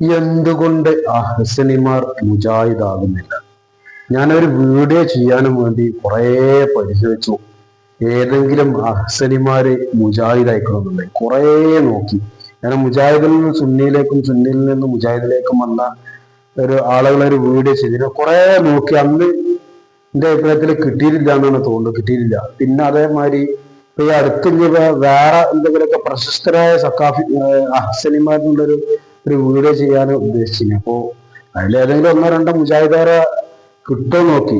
എന്തുകൊണ്ട് അഹസനിമാർ മുജാഹിദാകുന്നില്ല? ഞാനൊരു വീഡിയോ ചെയ്യാനും വേണ്ടി കുറേ പരിശോധിച്ചു ഏതെങ്കിലും അഹസനിമാര് മുജാഹിദായിക്കണമെന്നുണ്ട്. കുറേ നോക്കി. ഞാൻ മുജാഹിദിൽ നിന്ന് സുന്നിയിലേക്കും സുന്നിയിൽ നിന്ന് മുജാഹിദിലേക്കും വന്ന ഒരു ആളുകളെ ഒരു വീഡിയോ ചെയ്തിരുന്നു. കുറേ നോക്കി. അന്ന് എന്റെ അഭിപ്രായത്തിൽ കിട്ടിയിട്ടില്ല എന്നാണ് തോന്നുന്നത്. കിട്ടിയിട്ടില്ല. പിന്നെ അതേമാതിരി ഇപ്പൊ ഈ അടുത്ത് വേറെ എന്തെങ്കിലുമൊക്കെ പ്രശസ്തരായ സക്കാഫി അഹസനിമാരിലുള്ളൊരു ഒരു വീഡിയോ ചെയ്യാൻ ഉദ്ദേശിച്ചിന് അപ്പോ അതിലേതെങ്കിലും ഒന്നോ രണ്ടോ മുജാഹിദാരെ കിട്ടോ നോക്കി.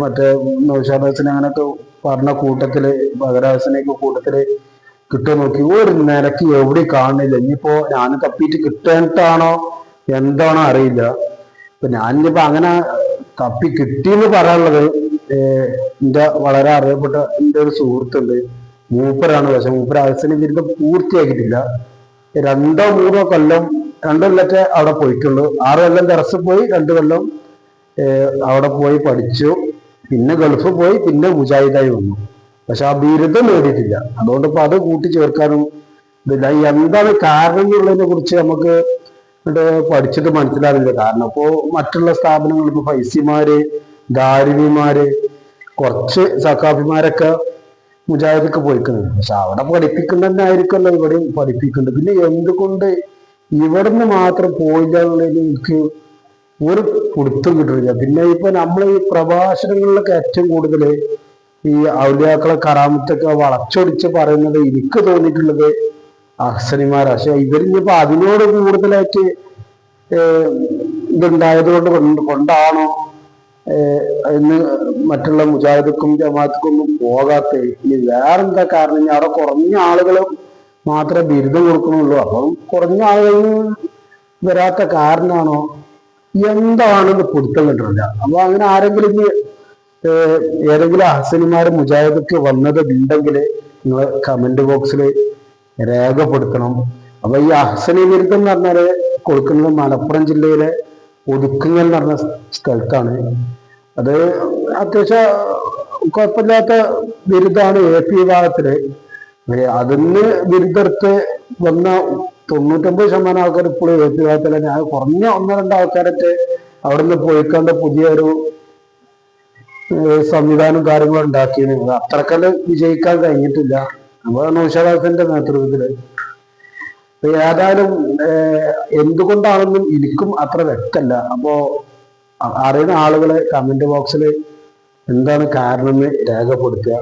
മറ്റേ നൗഷാദാസിനെ അങ്ങനെയൊക്കെ പറഞ്ഞ കൂട്ടത്തിൽ ബഗരാസിനെയൊക്കെ കൂട്ടത്തിൽ കിട്ടോ നോക്കി. ഒരു നിലയ്ക്ക് എവിടെ കാണുന്നില്ല. ഇനിയിപ്പോ ഞാൻ തപ്പിയിട്ട് കിട്ടേണ്ടാണോ എന്താണോ അറിയില്ല. ഇപ്പൊ ഞാനിപ്പോ അങ്ങനെ തപ്പി കിട്ടിയെന്ന് പറയാനുള്ളത് എന്റെ വളരെ അറിയപ്പെട്ട എന്റെ ഒരു സുഹൃത്തുണ്ട്. മൂപ്പരാണ് പക്ഷെ മൂപ്പര് അവസാനം ബിരുദം പൂർത്തിയാക്കിയിട്ടില്ല. രണ്ടോ മൂന്നോ കൊല്ലം രണ്ടു കൊല്ലത്തെ അവിടെ പോയിട്ടുള്ളൂ. ആറ് കൊല്ലം ദർസ് പോയി രണ്ടു കൊല്ലം അവിടെ പോയി പഠിച്ചു. പിന്നെ ഗൾഫ് പോയി പിന്നെ മുജാഹിദായി വന്നു. പക്ഷെ ആ ബിരുദം നേടിയിട്ടില്ല. അതുകൊണ്ട് ഇപ്പൊ അത് കൂട്ടി ചേർക്കാനും ഇതില്ല. എന്താണ് കാരണം എന്നുള്ളതിനെ കുറിച്ച് നമുക്ക് പഠിച്ചിട്ട് മനസ്സിലാവില്ല. കാരണം ഇപ്പോ മറ്റുള്ള സ്ഥാപനങ്ങൾ ഇപ്പൊ ഫൈസിമാര് ദാരിമിമാര് കുറച്ച് സക്കാഫിമാരൊക്കെ മുജാഹിദക്ക് പോയിക്കുന്നത് പക്ഷെ അവിടെ പഠിപ്പിക്കുന്നതന്നെ ആയിരിക്കുമല്ലോ ഇവിടെയും പഠിപ്പിക്കുന്നുണ്ട് പിന്നെ എന്തുകൊണ്ട് ഇവിടുന്ന് മാത്രം പോയില്ല ഒരു പിടുത്തം കിട്ടുന്നില്ല. പിന്നെ ഇപ്പൊ നമ്മൾ ഈ പ്രഭാഷണങ്ങളിലൊക്കെ ഏറ്റവും കൂടുതൽ ഈ ഔലിയാക്കളെ കറാമത്തൊക്കെ വളച്ചൊടിച്ച് പറയുന്നത് എനിക്ക് തോന്നിയിട്ടുള്ളത് അഹ്സനിമാരാ. പക്ഷെ ഇവരിനിപ്പോ അതിനോട് കൂടുതലായിട്ട് ഇതുണ്ടായത് കൊണ്ട് കൊണ്ട് കൊണ്ടാണോ എന്ന് മറ്റുള്ള മുജാഹിദക്കും ജമാഅത്തുക്കും ഒന്നും പോകാത്ത ഇനി വേറെന്താ കാരണം? അവിടെ കുറഞ്ഞ ആളുകൾ മാത്രമേ ബിരുദം കൊടുക്കണുള്ളൂ. അപ്പം കുറഞ്ഞ ആളുകൾ വരാത്ത കാരണമാണോ? എന്താണെന്ന് പിടുത്തം കിട്ടുന്നില്ല അപ്പൊ അങ്ങനെ ആരെങ്കിലും ഏതെങ്കിലും അഹസനിമാര് മുജാഹിദക്ക് വന്നത് ഉണ്ടെങ്കിൽ നിങ്ങൾ കമന്റ് ബോക്സിൽ രേഖപ്പെടുത്തണം. അപ്പൊ ഈ അഹസനി ബിരുദം എന്ന് പറഞ്ഞാൽ കൊടുക്കുന്നത് മലപ്പുറം ജില്ലയിലെ ഒതുക്കുങ്ങൽ എന്ന് പറഞ്ഞ സ്ഥലത്താണ്. അത് അത്യാവശ്യം കുഴപ്പമില്ലാത്ത ബിരുദമാണ് എ പി വിഭാഗത്തിൽ. ഏ, അതിന്ന് ബിരുദെടുത്ത് വന്ന തൊണ്ണൂറ്റൊമ്പത് ശതമാനം ആൾക്കാർ ഇപ്പോഴും വിഭാഗത്തിൽ തന്നെ കുറഞ്ഞ ഒന്നോ രണ്ടോ ആൾക്കാരൊക്കെ അവിടുന്ന് പോയിക്കൊണ്ട് പുതിയൊരു സംവിധാനം കാര്യങ്ങളും ഉണ്ടാക്കിയത് അത്രക്കല്ല വിജയിക്കാൻ കഴിഞ്ഞിട്ടില്ല. നമ്മൾ നൗഷാദാസിന്റെ നേതൃത്വത്തിൽ. ഏതായാലും എന്തുകൊണ്ടാണെന്നും എനിക്കും അത്ര വ്യക്തമല്ല അപ്പോ അറിയുന്ന ആളുകളെ കമന്റ് ബോക്സിൽ എന്താണ് കാരണം എന്ന് രേഖപ്പെടുത്തുക.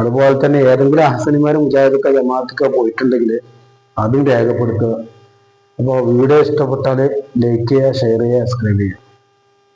അതുപോലെ തന്നെ ഏതെങ്കിലും അഹസനിമാരും മുജാഹിദൊക്കെ ജമാഅത്തൊക്കെ പോയിട്ടുണ്ടെങ്കിൽ അതും രേഖപ്പെടുത്തുക. അപ്പോൾ വീഡിയോ ഇഷ്ടപ്പെട്ടാൽ ലൈക്ക് ചെയ്യുക ഷെയർ ചെയ്യുക സബ്സ്ക്രൈബ് ചെയ്യുക.